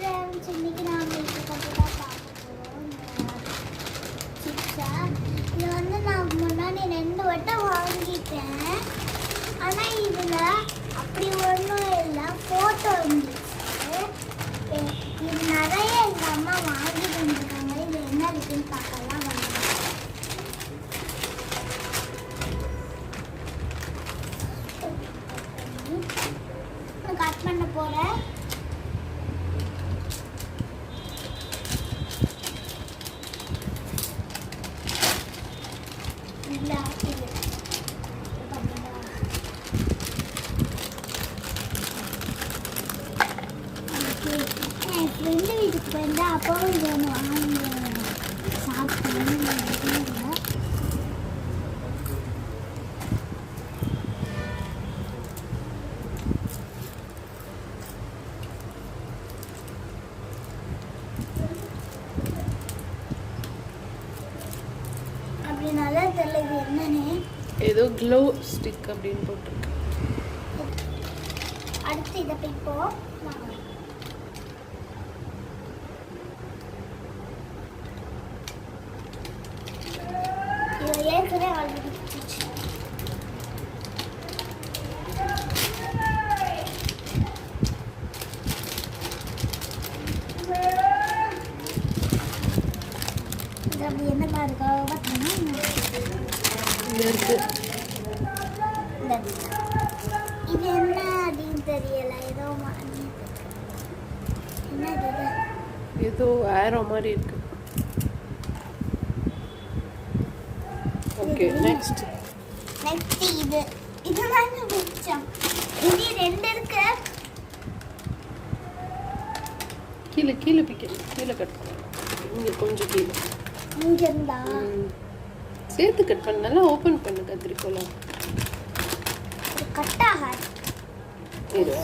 Friends இன்னைக்கு நாம இப்போ கொஞ்சம் தான் பார்க்க போகிறோம் சிப்ஸா இது வந்து நான் முன்னாடி ரெண்டு வட்டம் வாங்கிட்டேன். ஆனால் இதில் அப்படி ஒன்றும் இல்லை ஃபோட்டோ இருந்துச்சு எ- இது நிறைய எங்கள் அம்மா வாங்கிட்டு வந்திருக்காங்க இது என்ன இருக்குன்னு பார்க்கலாம் வாங்க நான் கட் பண்ண போகிறேன் இல்ல இது பண்ணுடா. ஓகே. ஃப்ரெண்டு வீட்டுக்கு போயிருந்தா அப்பாவும் ஒன்று வாங்கி என்னன்னு ஏதோ க்ளோ ஸ்டிக் அப்படின்னு போட்டிருக்கு அடுத்து இதை பிப்போம் வாங்க. இது ஏற்கனவே ஆல்ரெடி பிடிச்சி இது அப்படி என்ன பாருக்கா பார்த்தீங்கன்னா இங்க இருக்கு இந்த இது என்ன அப்படின்னு தெரியல ஏதோ மா- என்ன இது ஏதோ ஆரோ மாதிரி இருக்கு ஓகே நெக்ஸ்ட் நெக்ஸ்ட் இது. இது தாங்க மிச்சம் இது ரெண்டு இருக்கு. கீழே கீழே பிக்கணும் கீழே கட் இங்கே கொஞ்சம் கீழே. இங்க இருந்தா. சேர்த்து கட் பண்ண நல்லா ஓப்பன் பண்ணு கத்திரிக்கோலாம் இது கட் ஆகாது. இது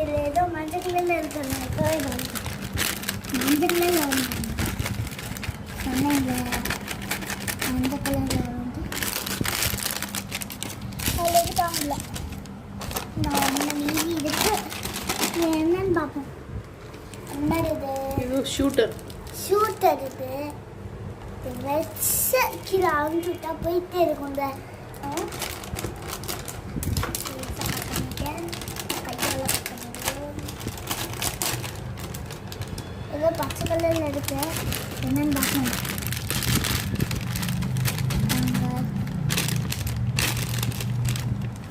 இது ஏதோ மஞ்சள் கலர்ல இருக்கு மஞ்சள் கலர்ல வந்து மஞ்சள் கலர்ல வந்து? அழுகுதாங்கல நான் ஒன்று மீதி இருக்கு. என்னன்னு பார்ப்போம். என்னது இது? ஷூட்டர் ஷூட்டர் இது. வச்சு கீழே அழிஞ்சு விட்டா போயிட்டே இருக்கும் இந்த. ஏதோ பச்சை கலர்ல இருக்கு. என்னன்னு பார்க்கணும்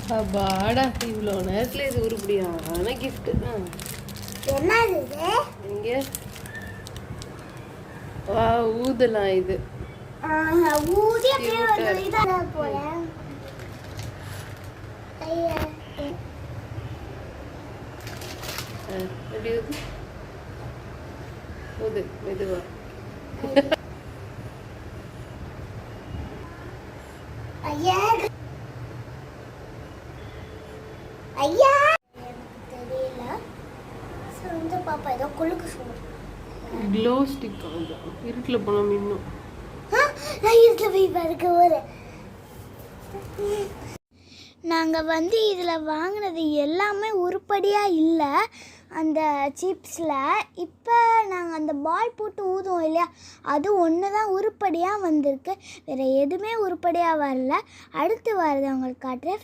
அப்பாடா இவ்வளோ நேரத்தில் இது உருப்படியான கிஃப்ட் என்ன இது? இங்க. வா ஊதலாம் இது. ஊதி அப்படியே Cute ஆ ஒரு இருக்கு. இதாக போல ஐயா ஆ, எப்படி ஊது ஊது மெதுவா ஐயா ஐயா. தெரியல. சரி வந்து பாப்பா ஏதோ குலுக்கு சொல்லு க்ளோ ஸ்டிக் ஆகும் இருட்டில் போனோம் இன்னும் நான் இதில் போய் பாருக்க ஒரு நாங்கள் வந்து இதில் வாங்கினது எல்லாமே உருப்படியாக இல்லை. அந்த சிப்ஸில் இப்போ நாங்கள் அந்த பால் போட்டு ஊதுவோம் இல்லையா? அது ஒன்று தான் உருப்படியாக வந்திருக்கு. வேறு எதுவுமே உருப்படியாக வரல. அடுத்து வரதை உங்களுக்கு காட்டுறேன்.